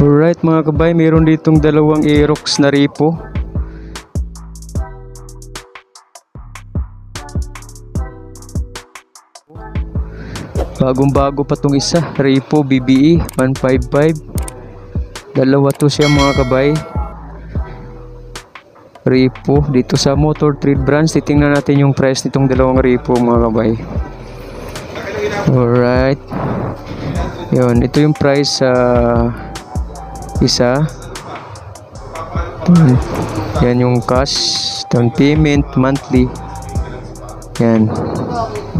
Alright mga kabay, mayroon ditong dalawang Aerox na repo. Bagong bago pa tong isa, repo BBE 155. Dalawa to siya mga kabay. Repo dito sa Motor Trade Branch, titingnan natin yung price nitong dalawang repo mga kabay. Alright. Yun, ito yung price sa isa. Yan. Yan yung cash, down payment, monthly. Yan.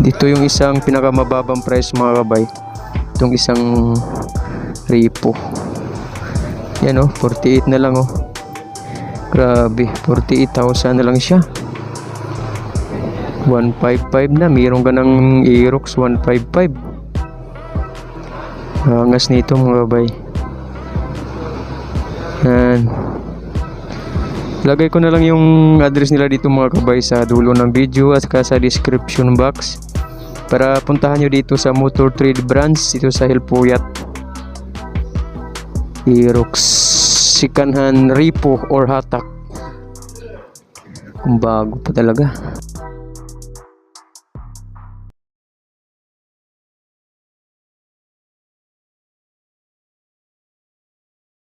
Dito yung isang pinakamababang price mga kabay. Itong isang repo. Yan oh, 48 na lang oh. Grabe, 48,000 na lang siya. 155 na, mayroon ka ng Aerox 155. Angas nito mga kabay. Yan. Lagay ko na lang yung address nila dito mga kabay sa dulo ng video at saka sa description box. Para puntahan nyo dito sa Motor Trade Branch dito sa Hilpuyat Aerox Sikanhan Repo or Hatak. Kung bago pa talaga